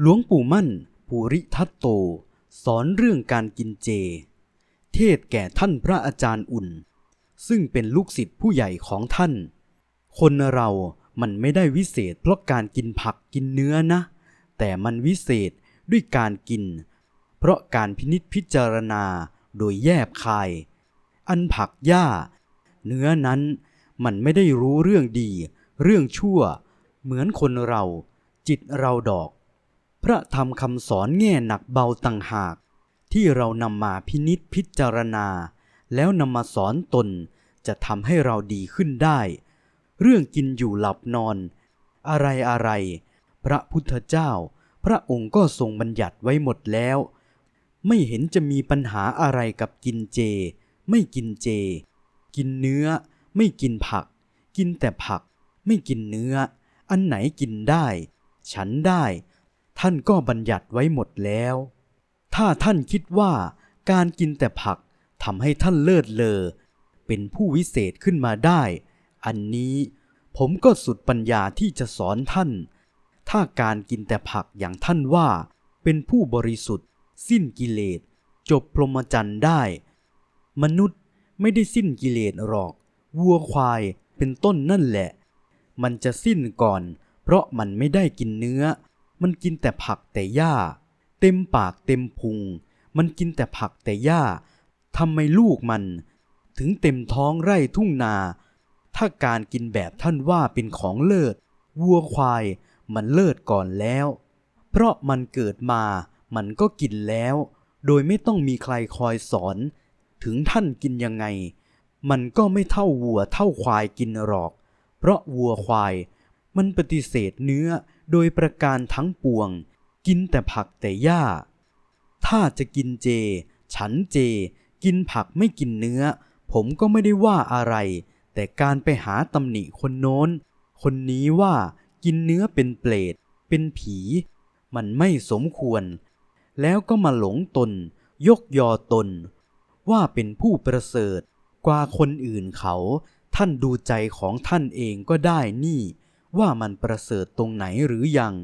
หลวงปู่มั่น ภูริทัตโต สอนเรื่องการกินเจ เทศแก่ท่านพระอาจารย์อุ่น ซึ่งเป็นลูกศิษย์ผู้ใหญ่ของท่าน คนเรามันไม่ได้วิเศษเพราะการกินผักกินเนื้อนะ แต่มันวิเศษด้วยการกิน เพราะการพินิจพิจารณาโดยแยบคาย อันผักหญ้า เนื้อนั้นมันไม่ได้รู้เรื่องดี เรื่องชั่ว เหมือนคนเรา จิตเราดอก พระธรรมคำสอนแง่หนักเบาต่างหาก ที่เรานำมาพินิจพิจารณา แล้วนำมาสอนตนจะทำให้เราดีขึ้นได้ เรื่องกินอยู่หลับนอน อะไรอะไร พระพุทธเจ้า พระองค์ก็ทรงบัญญัติไว้หมดแล้ว ไม่เห็นจะมีปัญหาอะไรกับกินเจ ไม่กินเจ กินเนื้อ ไม่กินผัก กินแต่ผัก ไม่กินเนื้อ อันไหนกินได้ ฉันได้ ท่านก็บัญญัติไว้หมดแล้ว ถ้าท่านคิดว่าการกินแต่ผักทำให้ท่านเลิศเลอ เป็นผู้วิเศษขึ้นมาได้ อันนี้ผมก็สุดปัญญาที่จะสอนท่าน ถ้าการกินแต่ผักอย่างท่านว่า เป็นผู้บริสุทธิ์ สิ้นกิเลส จบพรหมจรรย์ได้ มนุษย์ไม่ได้สิ้นกิเลสหรอก วัวควายเป็นต้นนั่นแหละ มันจะสิ้นก่อน เพราะมันไม่ได้กินเนื้อ มันกินแต่ผักแต่หญ้า เต็มปากเต็มพุง มันกินแต่ผักแต่หญ้าทำไมลูกมัน ถึงเต็มท้องไร่ทุ่งนา ถ้าการกินแบบท่านว่าเป็นของเลิศ วัวควายมันเลิศก่อนแล้ว เพราะมันเกิดมามันก็กินแล้ว โดยไม่ต้องมีใครคอยสอน ถึงท่านกินยังไง มันก็ไม่เท่าวัวเท่าควายกินหรอก เพราะวัวควาย มันปฏิเสธเนื้อโดยประการทั้งปวง กินแต่ผักแต่หญ้า ถ้าจะกินเจ ฉันเจ กินผักไม่กินเนื้อ ผมก็ไม่ได้ว่าอะไร แต่การไปหาตำหนิคนโน้น คนนี้ว่ากินเนื้อเป็นเปรตเป็นผี มันไม่สมควร แล้วก็มาหลงตน ยกยอตน ว่าเป็นผู้ประเสริฐ กว่าคนอื่นเขา ท่านดูใจของท่านเองก็ได้นี่ ว่ามันประเสริฐตรงไหนหรือยัง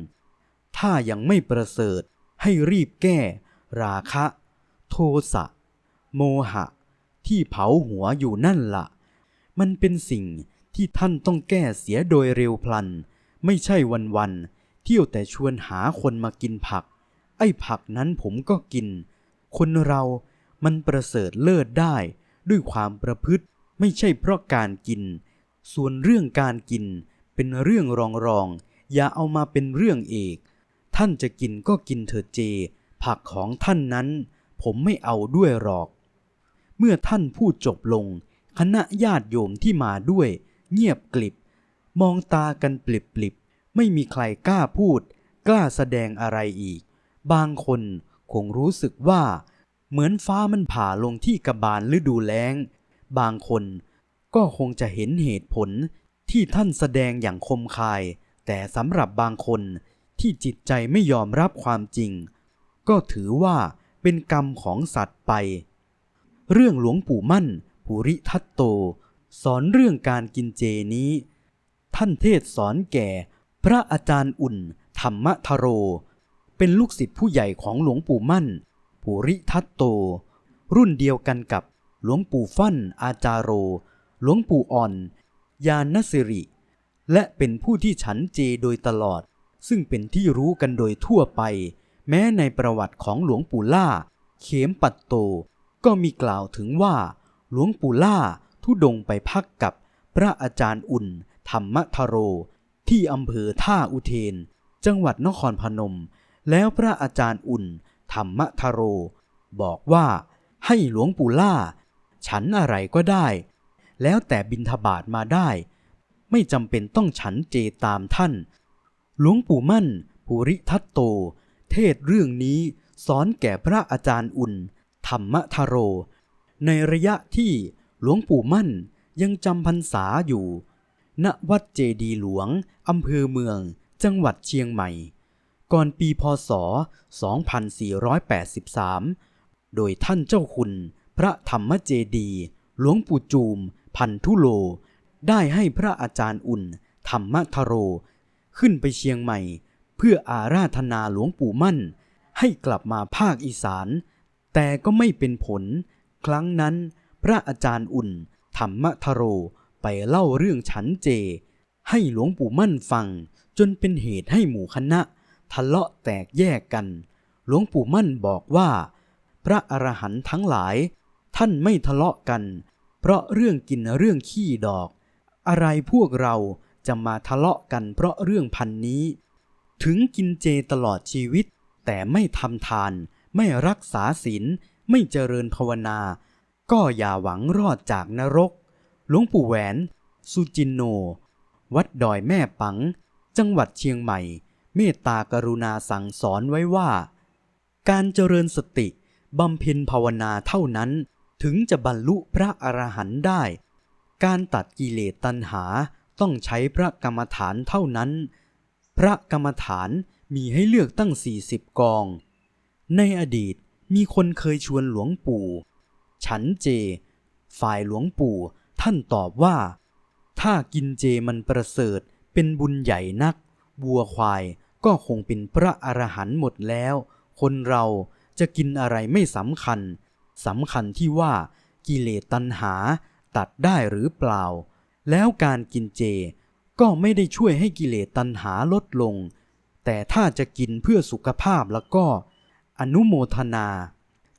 ถ้ายังไม่ประเสริฐให้รีบแก้ ราคะ โทสะ โมหะ ที่เผาหัวอยู่นั่นละ่ะ มันเป็นสิ่งที่ท่านต้องแก้เสียโดยเร็วพลัน ไม่ใช่วันๆเที่ยวแต่ชวนหาคนมากินผัก ไอ้ผักนั้นผมก็กิน คนเรามันประเสริฐเลิศได้ด้วยความประพฤติไม่ใช่เพราะการกิน ส่วนเรื่องการกิน เป็นเรื่องรองรองๆอย่าเอามาเป็นเรื่องเอก ท่านจะกินก็กินเถอะเจ ผักของท่านนั้น ผมไม่เอาด้วยหรอก เมื่อท่านพูดจบลง คณะญาติโยมที่มาด้วย เงียบกลิบ มองตากันปลิบๆไม่มีใครกล้าพูด กล้าแสดงอะไรอีก บางคนคงรู้สึกว่า เหมือนฟ้ามันผ่าลงที่กระบาลฤดูแล้ง บางคนก็คงจะเห็นเหตุผล ที่ท่านแสดงอย่างคมคาย แต่สำหรับบางคนที่จิตใจไม่ยอมรับความจริง ก็ถือว่าเป็นกรรมของสัตว์ไป เรื่องหลวงปู่มั่น ภูริทัตโต สอนเรื่องการกินเจนี้ ท่านเทศสอนแก่ พระอาจารย์อุ่น ธรรมทโร เป็นลูกศิษย์ผู้ใหญ่ของหลวงปู่มั่น ภูริทัตโต รุ่นเดียวกันกับหลวงปู่ฟั่นอาจารโร หลวงปู่อ่อน ยานสิริ และเป็นผู้ที่ฉันเจโดยตลอด ซึ่งเป็นที่รู้กันโดยทั่วไป แม้ในประวัติของหลวงปู่ล่า เขมปัตโต ก็มีกล่าวถึงว่า หลวงปู่ล่าทุดงไปพักกับพระอาจารย์อุ่น ธรรมทโร ที่อำเภอท่าอุเทน จังหวัดนครพนม แล้วพระอาจารย์อุ่น ธรรมทโร บอกว่าให้หลวงปู่ล่า ฉันอะไรก็ได้ แล้วแต่บินทบาทมาได้ ไม่จำเป็นต้องฉันเจตามท่าน หลวงปู่มั่น ภูริทัตโต เทศเรื่องนี้สอนแก่พระอาจารย์อุ่น ธรรมทโร ในระยะที่หลวงปู่มั่นยังจำพรรษาอยู่ ณ วัดเจดีหลวง อำเภอเมือง จังหวัดเชียงใหม่ ก่อนปีพศ 2483 โดยท่านเจ้าคุณ พระธรรมเจดี หลวงปู่จูม พันธุโล ได้ให้พระอาจารย์อุ่น ธรรมทโร ขึ้นไปเชียงใหม่ เพื่ออาราธนาหลวงปู่มั่น ให้กลับมาภาคอีสาน แต่ก็ไม่เป็นผล ครั้งนั้น พระอาจารย์อุ่น ธรรมทโรไปเล่าเรื่องฉันเจ ให้หลวงปู่มั่นฟัง จนเป็นเหตุให้หมู่คณะ ทะเลาะแตกแยกกัน หลวงปู่มั่นบอกว่า พระอรหันต์ทั้งหลาย ท่านไม่ทะเลาะกัน เพราะเรื่องกินเรื่องขี้ดอก อะไรพวกเราจะมาทะเลาะกันเพราะเรื่องพันนี้ ถึงกินเจตลอดชีวิต แต่ไม่ทำทาน ไม่รักษาศีลไม่เจริญภาวนา ก็อย่าหวังรอดจากนรก หลวงปู่แหวน สุจินโน วัดดอยแม่ปัง จังหวัดเชียงใหม่ เมตตากรุณาสั่งสอนไว้ว่า การเจริญสติบำเพ็ญภาวนาเท่านั้น ถึงจะบรรลุพระอรหันต์ได้ การตัดกิเลสตัณหาต้องใช้พระกรรมฐานเท่านั้น พระกรรมฐานมีให้เลือกตั้ง 40 กอง ในอดีตมีคนเคยชวนหลวงปู่ ฉันเจ ฝ่ายหลวงปู่ท่านตอบว่า ถ้ากินเจมันประเสริฐเป็นบุญใหญ่นัก วัวควายก็คงเป็นพระอรหันต์หมดแล้ว คนเราจะกินอะไรไม่สำคัญ สำคัญที่ว่ากิเลสตัณหาตัดได้หรือเปล่า แล้วการกินเจก็ไม่ได้ช่วยให้กิเลสตัณหาลดลง แต่ถ้าจะกินเพื่อสุขภาพแล้วก็ อนุโมทนา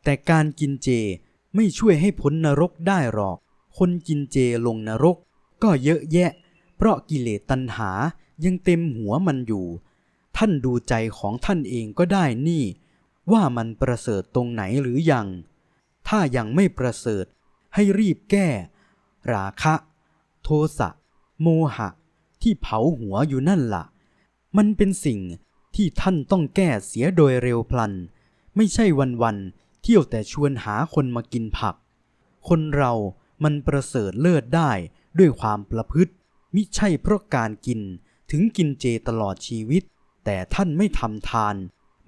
แต่การกินเจไม่ช่วยให้พ้นนรกได้หรอก คนกินเจลงนรก ก็เยอะแยะ เพราะกิเลสตัณหายังเต็มหัวมันอยู่ ท่านดูใจของท่านเองก็ได้นี่ ว่ามันประเสริฐตรงไหนหรือยัง ถ้ายังไม่ประเสริฐ ให้รีบแก้ ราคะ โทสะ โมหะ ที่เผาหัวอยู่นั่นล่ะ มันเป็นสิ่งที่ท่านต้องแก้เสียโดยเร็วพลัน ไม่ใช่วันๆเที่ยวแต่ชวนหาคนมากินผัก คนเรามันประเสริฐเลิศได้ด้วยความประพฤติ มิใช่เพราะการกิน ถึงกินเจตลอดชีวิต แต่ท่านไม่ทำทาน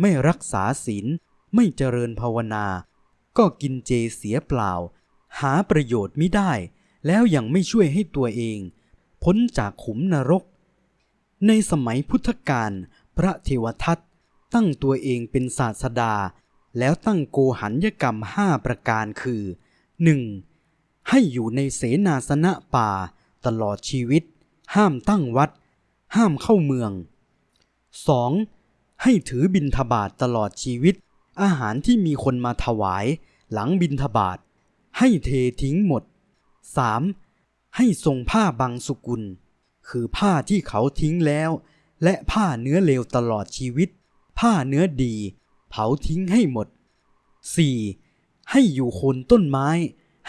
ไม่รักษาศีล ไม่เจริญภาวนา ก็กินเจเสียเปล่า หาประโยชน์ไม่ได้ แล้วยังไม่ช่วยให้ตัวเอง พ้นจากขุมนรก ในสมัยพุทธกาลพระเทวทัตตั้งตัวเองเป็นศาสดา แล้วตั้งโกหัญญกรรมห้าประการคือ 1. ให้อยู่ในเสนาสนะป่า ตลอดชีวิต ห้ามตั้งวัด ห้ามเข้าเมือง 2. ให้ถือบิณฑบาตตลอดชีวิต อาหารที่มีคนมาถวายหลังบิณฑบาตให้เททิ้งหมด 3. ให้ทรงผ้าบางสุกุล คือผ้าที่เขาทิ้งแล้ว และผ้าเนื้อเลวตลอดชีวิต ผ้าเนื้อดี เผาทิ้งให้หมด 4. ให้อยู่โคนต้นไม้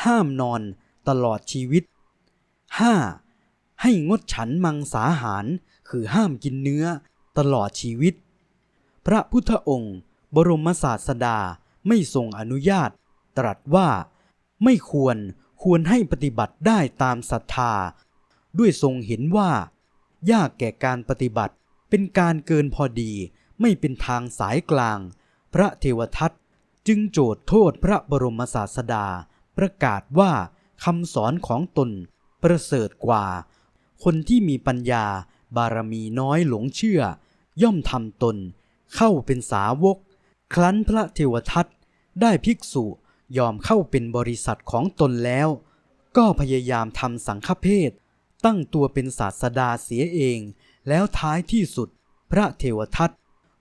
ห้ามนอนตลอดชีวิต 5. ให้งดฉันมังสาหาร คือห้ามกินเนื้อตลอดชีวิต พระพุทธองค์ บรมศาสดาไม่ทรงอนุญาต ตรัสว่าไม่ควรควรให้ปฏิบัติได้ตามศรัทธา ด้วยทรงเห็นว่า ยากแก่การปฏิบัติเป็นการเกินพอดีไม่เป็นทางสายกลาง พระเทวทัตจึงโจทย์โทษพระบรมศาสดา ประกาศว่าคำสอนของตนประเสริฐกว่า คนที่มีปัญญาบารมีน้อยหลงเชื่อ ย่อมทำตน เข้าเป็นสาวก ครั้นพระเทวทัตได้ภิกษุยอมเข้าเป็นบริษัทของตนแล้ว ก็พยายามทำสังฆเพศตั้งตัวเป็นศาสดาเสียเอง แล้วท้ายที่สุด พระเทวทัต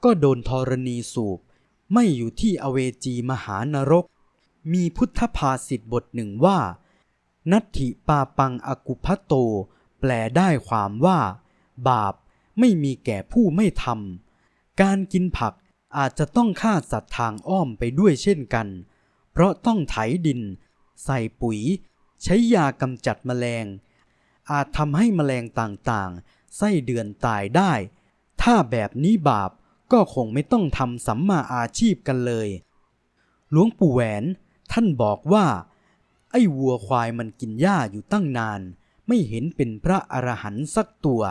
ก็โดนธรณีสูบ ไม่อยู่ที่อเวจีมหานรก มีพุทธภาษิตบทหนึ่งว่า นัตถิปาปังอกุพัโต แปลได้ความว่า บาปไม่มีแก่ผู้ไม่ทำการกินผัก อาจจะต้องฆ่าสัตว์ทางอ้อมไปด้วยเช่นกัน เพราะต้องไถดิน ใส่ปุ๋ย ใช้ยากำจัดแมลง อาจทำให้แมลงต่างๆ ไส้เดือนตายได้ ถ้าแบบนี้บาปก็คงไม่ต้องทำสัมมาอาชีพกันเลย หลวงปู่แหวนท่านบอกว่า ไอ้วัวควายมันกินหญ้าอยู่ตั้งนาน ไม่เห็นเป็นพระอรหันต์สักตัว